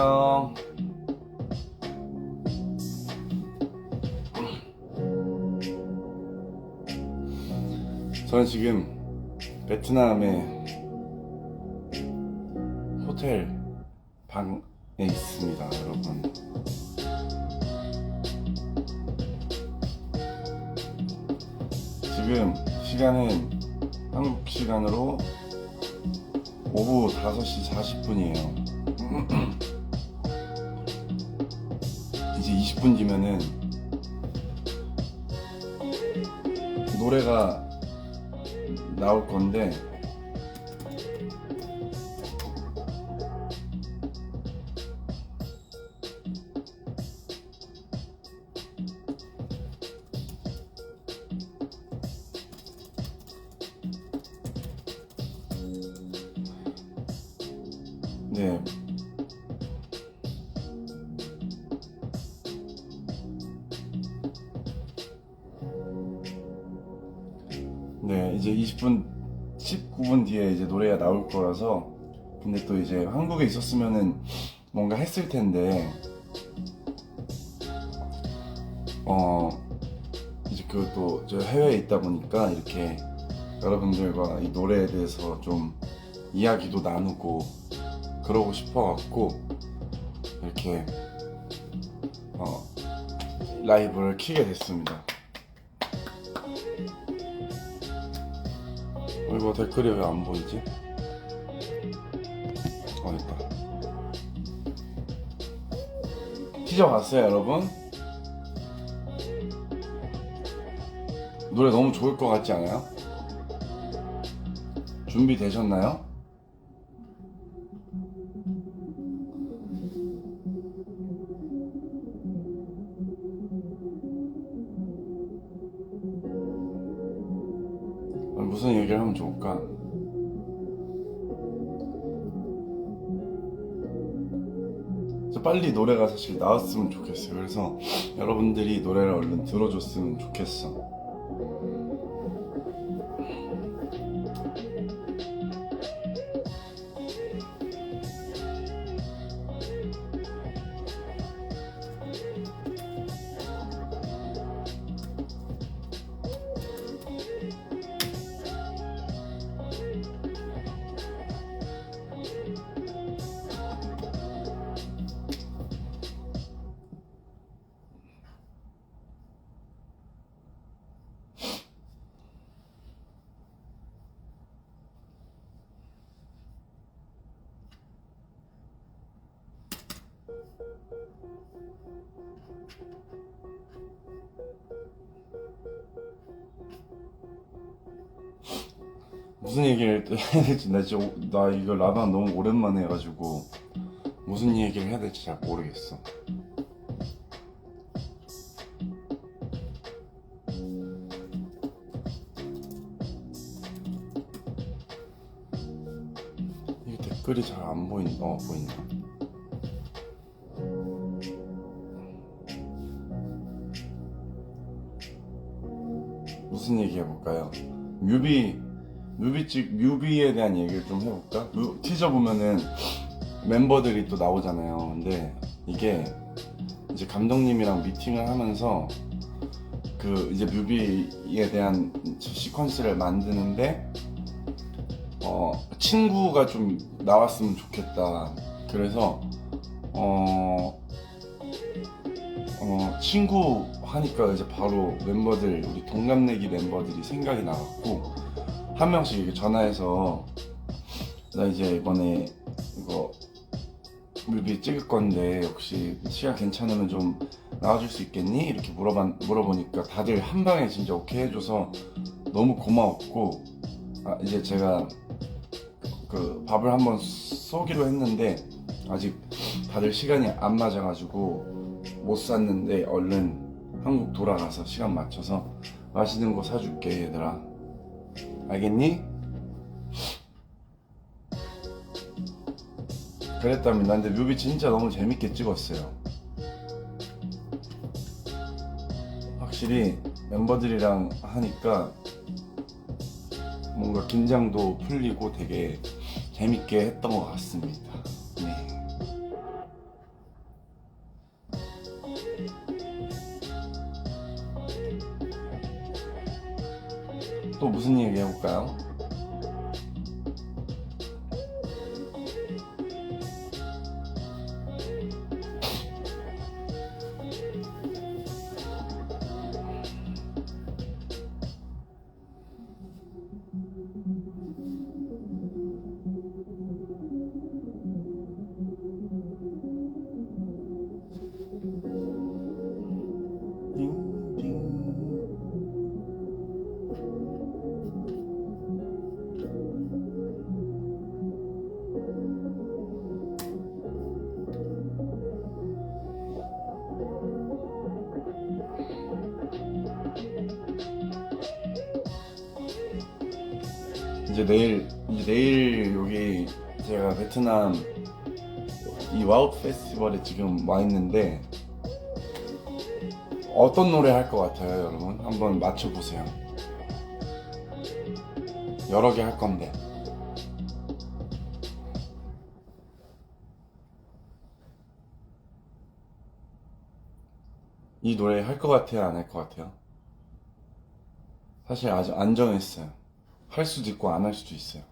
안녕. 저는 지금 베트남의 호텔 방에 있습니다, 여러분. 지금 시간은 한국 시간으로 오후 5시 40분이에요. 이제 20분 뒤면은 노래가 나올 건데 네. 20분, 19분 뒤에 이제 노래가 나올 거라서 근데 또 이제 한국에 있었으면은 뭔가 했을 텐데 어 이제 그또 저 해외에 있다 보니까 이렇게 여러분들과 이 노래에 대해서 좀 이야기도 나누고 그러고 싶어 갖고 이렇게 어, 라이브를 키게 됐습니다. 이거 댓글이 왜 안 보이지? 어, 됐다. 티저 봤어요, 여러분? 노래 너무 좋을 것 같지 않아요? 준비되셨나요? 하면 좋을까? 저 빨리 노래가 사실 나왔으면 좋겠어요. 그래서 여러분들이 노래를 얼른 들어줬으면 좋겠어. 무슨 얘기를 또 해야 될지 나 진짜 오- 나 이거 라방 너무 오랜만에 해가지고 무슨 얘기를 해야 될지 잘 모르겠어. 이 댓글이 잘 안 보인. 어 보인다. 무슨 얘기 해볼까요? 뮤비 뮤비 찍 뮤비에 대한 얘기를 좀 해볼까? 뮤- 티저 보면은 멤버들이 또 나오잖아요. 근데 이게 이제 감독님이랑 미팅을 하면서 그 이제 뮤비에 대한 시퀀스를 만드는데 어 친구가 좀 나왔으면 좋겠다. 그래서 어 어, 친구 하니까 이제 바로 멤버들, 우리 동갑내기 멤버들이 생각이 나갖고, 한 명씩 이렇게 전화해서, 나 이제 이번에 이거 뮤비 찍을 건데, 혹시 시간 괜찮으면 좀 나와줄 수 있겠니? 이렇게 물어봐, 물어보니까 다들 한 방에 진짜 오케이 해줘서 너무 고마웠고, 아, 이제 제가 그 밥을 한번 쏘기로 했는데, 아직 다들 시간이 안 맞아가지고, 못 샀는데 얼른 한국 돌아가서 시간 맞춰서 맛있는 거 사줄게 얘들아 알겠니? 그랬답니다 근데 뮤비 진짜 너무 재밌게 찍었어요 확실히 멤버들이랑 하니까 뭔가 긴장도 풀리고 되게 재밌게 했던 것 같습니다 또 무슨 얘기 해볼까요? 이제 내일 이제 내일 여기 제가 베트남 이 와우 페스티벌에 지금 와 있는데 어떤 노래 할 것 같아요, 여러분? 한번 맞춰보세요. 여러 개 할 건데. 이 노래 할 것 같아요, 안 할 것 같아요? 사실 아직 안 정했어요. 할 수도 있고 안 할 수도 있어요.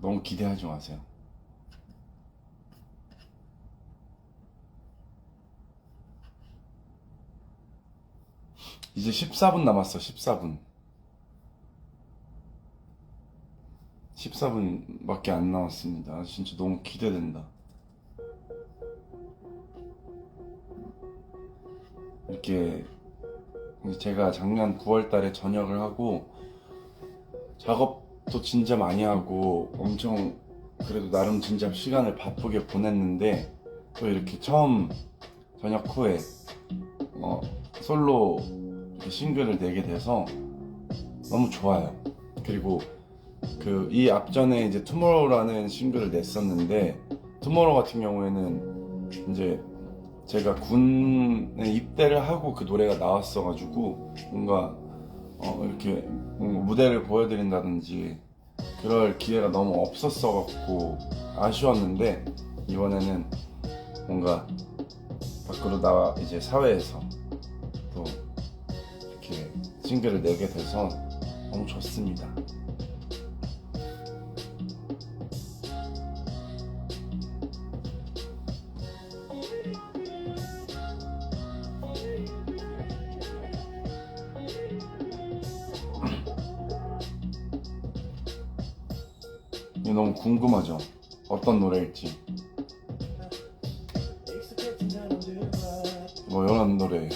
너무 기대하지 마세요. 이제 14분 남았어, 14분. 14분밖에 안 남았습니다. 진짜 너무 기대된다. 이렇게 제가 작년 9월 달에 전역을 하고 작업도 진짜 많이 하고 엄청 그래도 나름 진짜 시간을 바쁘게 보냈는데 또 이렇게 처음 전역 후에 어, 솔로 싱글을 내게 돼서 너무 좋아요. 그리고 그 이 앞전에 이제 투모로우라는 싱글을 냈었는데 투모로우 같은 경우에는 이제 제가 군에 입대를 하고 그 노래가 나왔어가지고 뭔가 어 이렇게 무대를 보여드린다든지 그럴 기회가 너무 없었어갖고 아쉬웠는데 이번에는 뭔가 밖으로 나와 이제 사회에서 또 이렇게 싱글을 내게 돼서 너무 좋습니다. 노래일지. 뭐 이런 노래예요.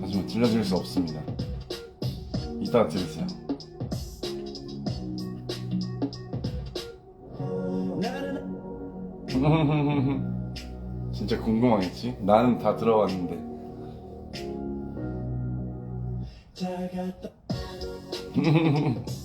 하지만 들려드릴 수 없습니다. 이따 들으세요. 진짜 궁금하겠지? 나는 다 들어봤는데.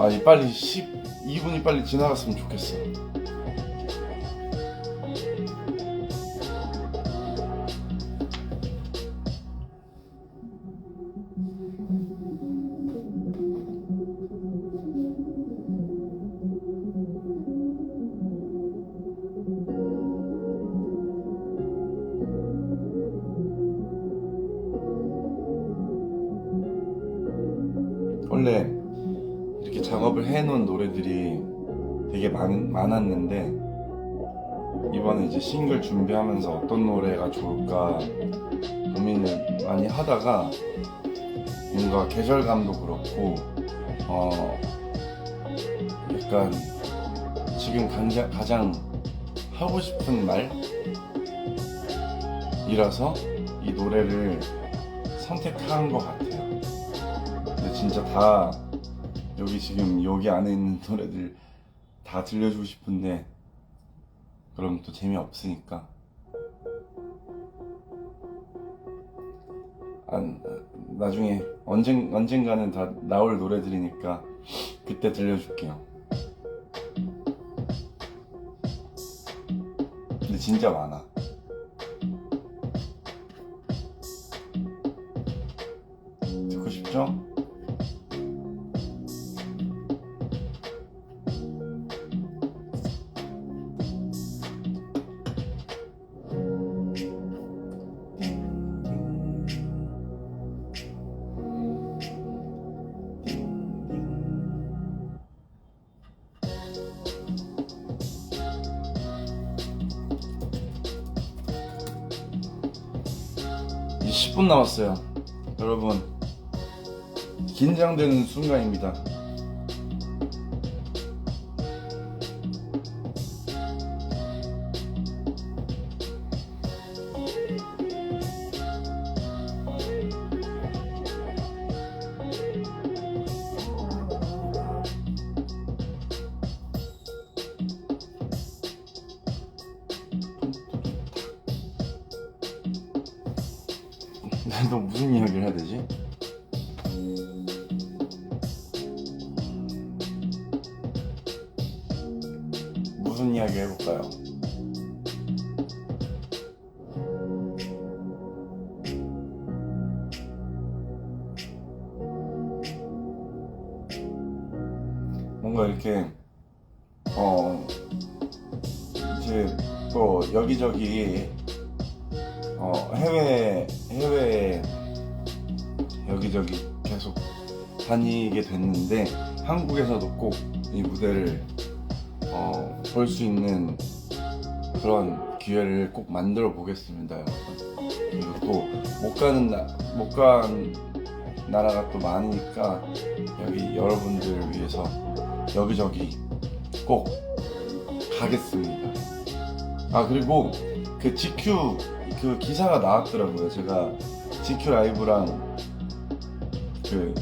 아, 이 빨리 12분이 빨리 지나갔으면 좋겠어. 원래 이렇게 작업을 해놓은 노래들이 되게 많, 많았는데 이번에 이제 싱글 준비하면서 어떤 노래가 좋을까 고민을 많이 하다가 뭔가 계절감도 그렇고 어 약간 지금 가장, 가장 하고 싶은 말이라서 이 노래를 선택한 것 같아요. 근데 진짜 다 여기 지금 여기 안에 있는 노래들 다 들려주고 싶은데 그럼 또 재미없으니까 안, 나중에 언젠, 언젠가는 다 나올 노래들이니까 그때 들려줄게요. 근데 진짜 많아. 10분 남았어요. 여러분, 긴장되는 순간입니다. 너 무슨 이야기를 해야 되지? 무슨 이야기 해볼까요? 뭔가 이렇게 어 이제 또 여기저기 계속 다니게 됐는데 한국에서도 꼭 이 무대를 어, 볼 수 있는 그런 기회를 꼭 만들어 보겠습니다. 그리고 또 못 가는 나, 못 간 나라가 또 많으니까 여기 여러분들을 위해서 여기저기 꼭 가겠습니다. 아 그리고 그 GQ 그 기사가 나왔더라고요. 제가 GQ 라이브랑 그,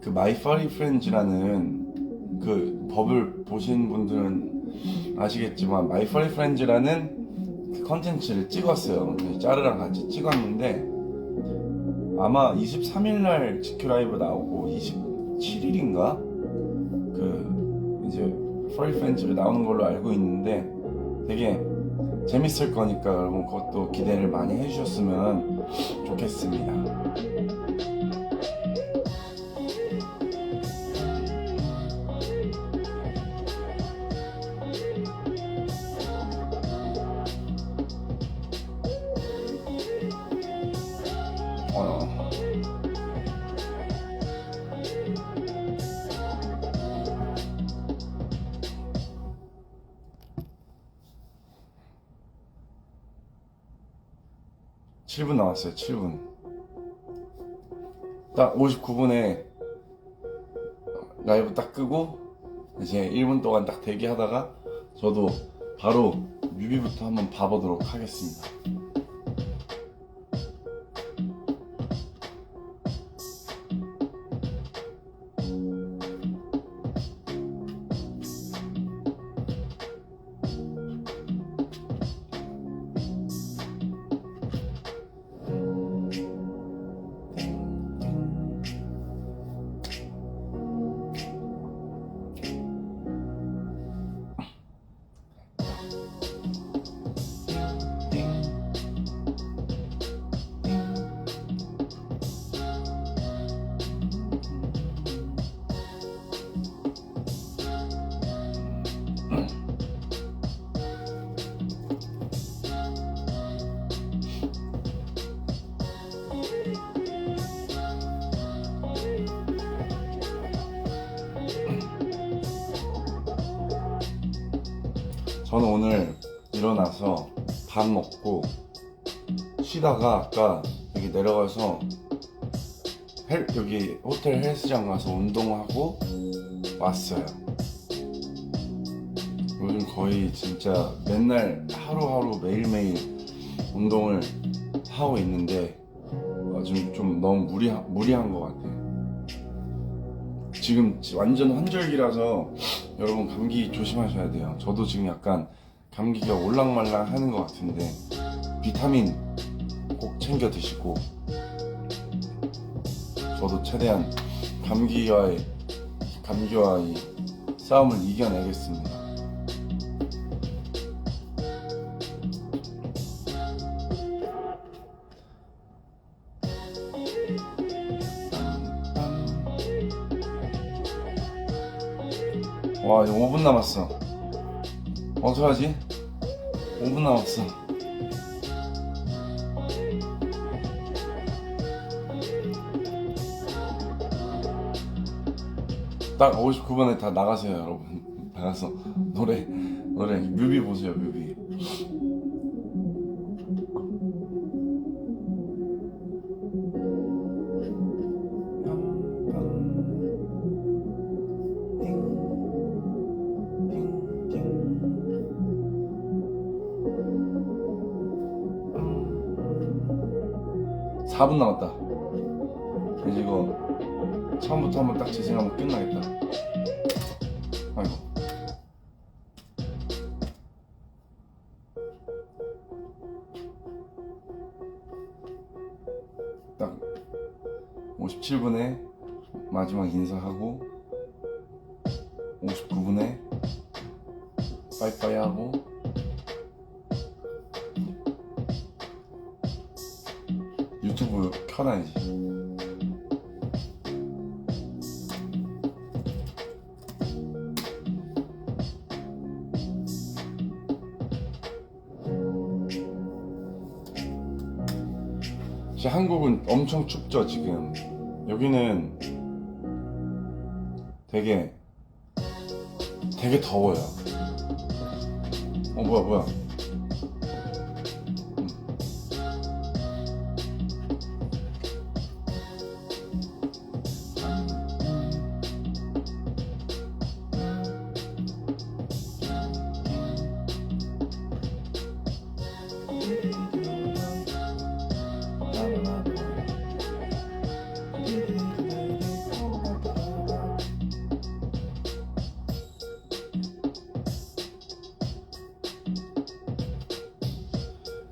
그 마이 파리 프렌즈라는 그 법을 보신 분들은 아시겠지만 마이 파리 프렌즈라는 그 컨텐츠를 찍었어요. 그 짜르랑 같이 찍었는데 아마 23일날 GQ 라이브 나오고 27일인가 그 이제 파리 프렌즈가 나오는 걸로 알고 있는데 되게 재밌을 거니까 여러분 그것도 기대를 많이 해주셨으면 좋겠습니다. 7분 남았어요 7분. 딱 59분에 라이브 딱 끄고 이제 1분 동안 딱 대기하다가 저도 바로 뮤비부터 한번 봐보도록 하겠습니다. 저는 오늘 일어나서 밥 먹고 쉬다가 아까 여기 내려가서 헬, 여기 호텔 헬스장 가서 운동하고 왔어요. 요즘 거의 진짜 맨날 하루하루 매일매일 운동을 하고 있는데 어, 지금 좀 너무 무리한, 무리한 것 같아요. 지금 완전 환절기라서 여러분 감기 조심하셔야 돼요. 저도 지금 약간 감기가 올랑말랑 하는 것 같은데 비타민 꼭 챙겨 드시고 저도 최대한 감기와의 감기와의 싸움을 이겨내겠습니다. 이제 5분 남았어. 어떡하지? 5분 남았어. 딱 59분에 다 나가세요, 여러분. 나가서 노래, 노래, 뮤비 보세요, 뮤비. 사분 남았다. 이제 이거 처음부터 한번 딱 재생하면 끝나겠다. 아이고. 딱 57분에 마지막 인사하고 59분에 엄청 춥죠 지금. 여기는 되게 되게 더워요. 어 뭐야 뭐야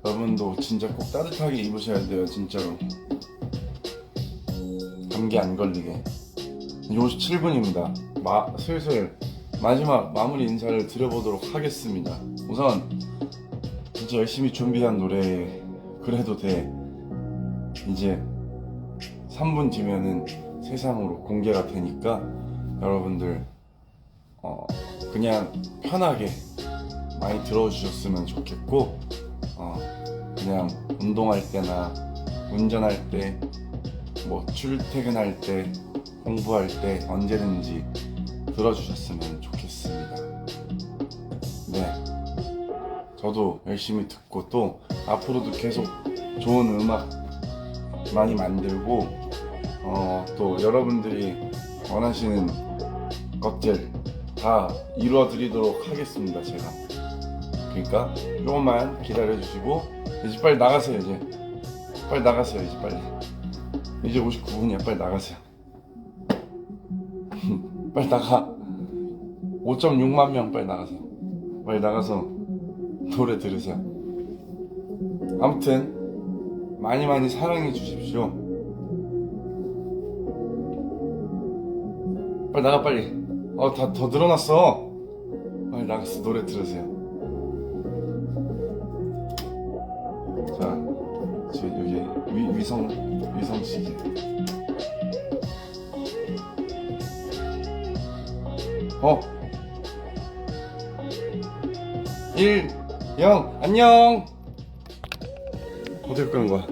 여러분도 진짜 꼭 따뜻하게 입으셔야 돼요 진짜로. 감기 안 걸리게. 57분입니다. 마, 슬슬 마지막 마무리 인사를 드려보도록 하겠습니다. 우선 진짜 열심히 준비한 노래 그래도 돼. 이제 3분 뒤면은 세상으로 공개가 되니까 여러분들 어 그냥 편하게 많이 들어주셨으면 좋겠고 어 그냥 운동할 때나 운전할 때 뭐 출퇴근할 때 공부할 때 언제든지 들어주셨으면 좋겠습니다. 네. 저도 열심히 듣고 또 앞으로도 계속 좋은 음악 많이 만들고 어, 또 여러분들이 원하시는 것들 다 이루어 드리도록 하겠습니다 제가 그러니까 조금만 기다려 주시고 이제 빨리 나가세요 이제. 빨리 나가세요 이제 빨리. 이제 59분이야 빨리 나가세요. 빨리 나가. 5.6만 명 빨리 나가세요. 빨리 나가서 노래 들으세요. 아무튼 많이 많이 사랑해 주십시오. 빨리 나가 빨리. 어다 더 늘어났어. 빨리 나가서 노래 들으세요 1 0 안녕. 어떻게 끄는 거야